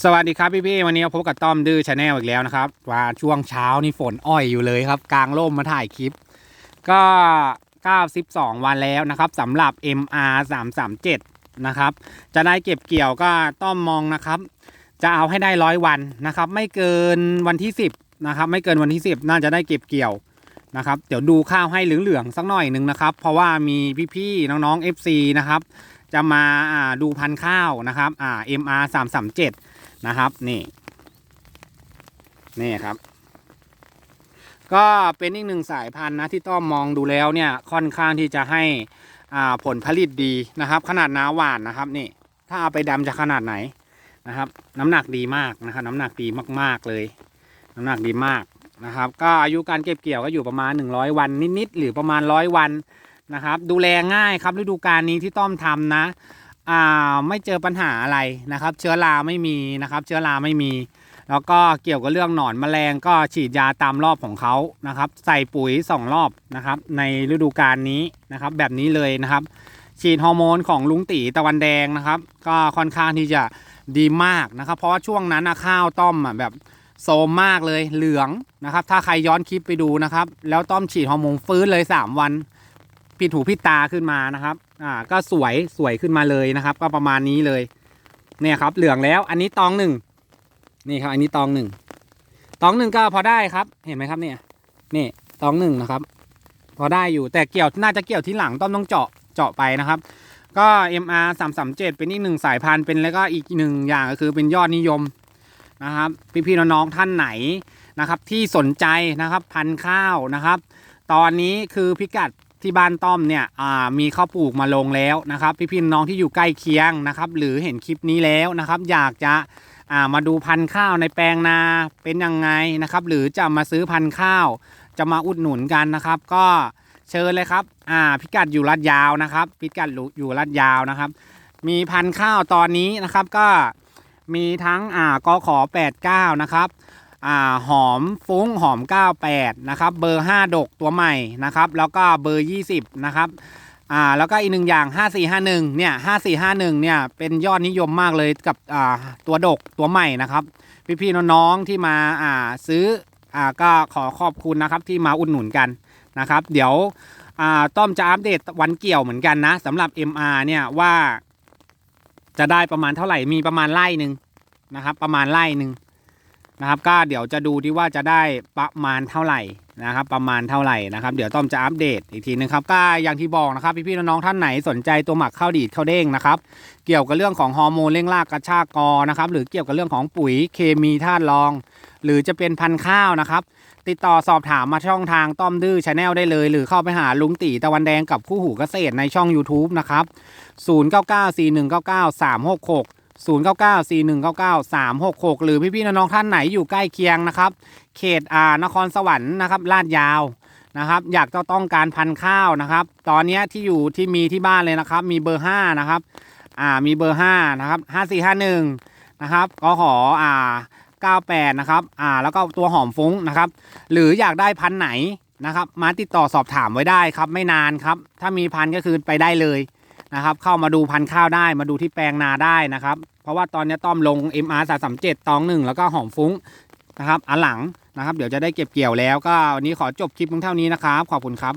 สวัสดีครับพี่พี่ๆวันนี้พบกับต้อมดื้อชาแนลอีกแล้วนะครับว่าช่วงเช้านี่ฝนอ้อยอยู่เลยครับ กลางร่มมาถ่ายคลิป ก็ 92 วันแล้วนะครับสำหรับ MR 337นะครับจะได้เก็บเกี่ยวก็ต้อมมองนะครับ จะเอาให้ได้ร้อยวันนะครับ ไม่เกินวันที่ 10นะครับไม่เกินวันที่ 10 น่าจะได้เก็บเกี่ยวนะครับ เดี๋ยวดูข้าวให้เหลืองๆสักหน่อยหนึ่งนะครับ เพราะว่ามีพี่ๆน้องๆ FC นะครับจะมาดูพันข้าวนะครับอ่า MR 337 นะครับ นี่ นี่ครับ ก็เป็นอีกหนึ่งสายพันธุ์นะที่ต้อมมองดูแล้วเนี่ยค่อนข้างที่จะให้อ่าผลผลิตดีนะครับ ขนาดนาหวานนะครับ นี่ ถ้าเอาไปดำจะขนาดไหนนะครับ น้ำหนักดีมากนะครับ น้ำหนักดีมาก ๆเลย น้ำหนักดีมากนะครับ ก็อายุการเก็บเกี่ยวก็อยู่ประมาณ 100 วันนิดๆหรือประมาณร้อยวันนะครับ ดูแลง่ายครับฤดูกาลนี้ที่ต้อมทำนะ อ่าไม่เจอปัญหาอะไรนะครับ เชื้อราไม่มีนะครับ เชื้อราไม่มี แล้วก็เกี่ยวกับเรื่องหนอนแมลงก็ฉีดยาตามรอบของเขานะครับ ใส่ปุ๋ยสองรอบนะครับ ในฤดูกาลนี้นะครับ แบบนี้เลยนะครับ ฉีดฮอร์โมนของลุงตีตะวันแดงนะครับ ก็ค่อนข้างที่จะดีมากนะครับ เพราะว่าช่วงนั้นข้าวต้อมแบบโซมมากเลยเหลืองนะครับ ถ้าใครย้อนคลิปไปดูนะครับ แล้วต้อมฉีดฮอร์โมนฟื้นเลย 3 วัน ผิดหูผิดตาขึ้นมานะครับ อ่า ก็สวยสวยขึ้นมาเลยนะครับ ก็ประมาณนี้เลย เนี่ยครับ เหลืองแล้ว อันนี้ตองหนึ่งนี่ครับ อันนี้ตองหนึ่งตองหนึ่งก็พอได้ครับ เห็นไหมครับเนี่ย นี่ตองหนึ่งนะครับ พอได้อยู่ แต่เกี่ยวน่าจะเกี่ยวที่หลังต้อมต้องเจาะเจาะไปนะครับ ก็ MR 3 3 7เป็นอีกหนึ่งสายพันธุ์เป็นแล้วก็อีกหนึ่งอย่างก็คือเป็นยอดนิยมนะครับ พี่ๆน้องๆท่านไหนนะครับ ที่สนใจนะครับ พันธุ์ข้าวนะครับ ตอนนี้คือพิกัด ที่บ้านต้อมเนี่ยอ่ามีข้าวปลูกมาลงแล้วนะครับพี่ๆน้องที่อยู่ใกล้เคียงนะครับ หรือเห็นคลิปนี้แล้วนะครับ อยากจะอ่ามาดูพันธุ์ข้าวในแปลงนาเป็นยังไงนะครับ หรือจะมาซื้อพันธุ์ข้าว จะมาอุดหนุนกันนะครับ ก็เชิญเลยครับอ่าพิกัดอยู่ลาดยาวนะครับ พิกัดอยู่ลาดยาวนะครับ มีพันธุ์ข้าวตอนนี้นะครับก็มีทั้งอ่ากขอ89 นะครับ อ่าหอมฟุ้งหอม 98 นะครับ เบอร์ 5 ดกตัวใหม่นะครับ แล้วก็เบอร์ 20 นะครับอ่าแล้วก็อีกหนึ่งอย่าง 5451 เนี่ย 5451 เนี่ย เป็นยอดนิยมมากเลยกับอ่าตัวดกตัวใหม่นะครับ พี่ๆน้องๆที่มาอ่าซื้ออ่าก็ขอขอบคุณนะครับที่มาอุดหนุนกันนะครับ เดี๋ยวอ่าต้อมจะอัปเดตวันเกี่ยวเหมือนกันนะสำหรับ MR เนี่ยว่าจะได้ประมาณเท่าไหร่มีประมาณไร่หนึ่งนะครับ ประมาณไร่หนึ่ง นะครับ ก็เดี๋ยวจะดูที่ว่าจะได้ประมาณเท่าไหร่นะครับ ประมาณเท่าไหร่นะครับ เดี๋ยวต้อมจะอัปเดตอีกทีนึงครับก็อย่างที่บอกนะครับพี่ๆน้องๆท่านไหนสนใจตัวหมักข้าวดีดข้าวเด้งนะครับ เกี่ยวกับเรื่องของฮอร์โมนเร่งรากกระชากกอนะครับ หรือเกี่ยวกับเรื่องของปุ๋ยเคมีธาตุรอง หรือจะเป็นพันธุ์ข้าวนะครับติดต่อสอบถามมาช่องทางต้อมดื้อชาแนลได้เลย หรือเข้าไปหาลุงตีตะวันแดงกับคู่หูเกษตรในช่อง YouTube นะครับ 0994199366 0994199366 หรือพี่ๆน้องๆท่านไหนอยู่ใกล้เคียงนะครับ เขตอ่านครสวรรค์นะครับลาดยาวนะครับ อยากจะต้องการพันธุ์ข้าวนะครับ ตอนนี้ที่อยู่ที่มีที่บ้านเลยนะครับ มีเบอร์ 5 นะครับอ่ามีเบอร์ 5 นะครับ 5451 นะครับก็ขออ่า98 นะครับอ่าแล้วก็ตัวหอมฟุ้งนะครับ หรืออยากได้พันธุ์ไหนนะครับ มาติดต่อสอบถามไว้ได้ครับ ไม่นานครับ ถ้ามีพันธุ์ก็คือไปได้เลยนะครับ เข้ามาดูพันธุ์ข้าวได้มาดูที่แปลงนาได้นะครับ เพราะว่าตอนนี้ต้อมลง MR 337ตองหนึ่งแล้วก็หอมฟุ้งนะครับอันหลังนะครับ เดี๋ยวจะได้เก็บเกี่ยวแล้วก็วันนี้ขอจบคลิปเพียงเท่านี้นะครับ ขอบคุณครับ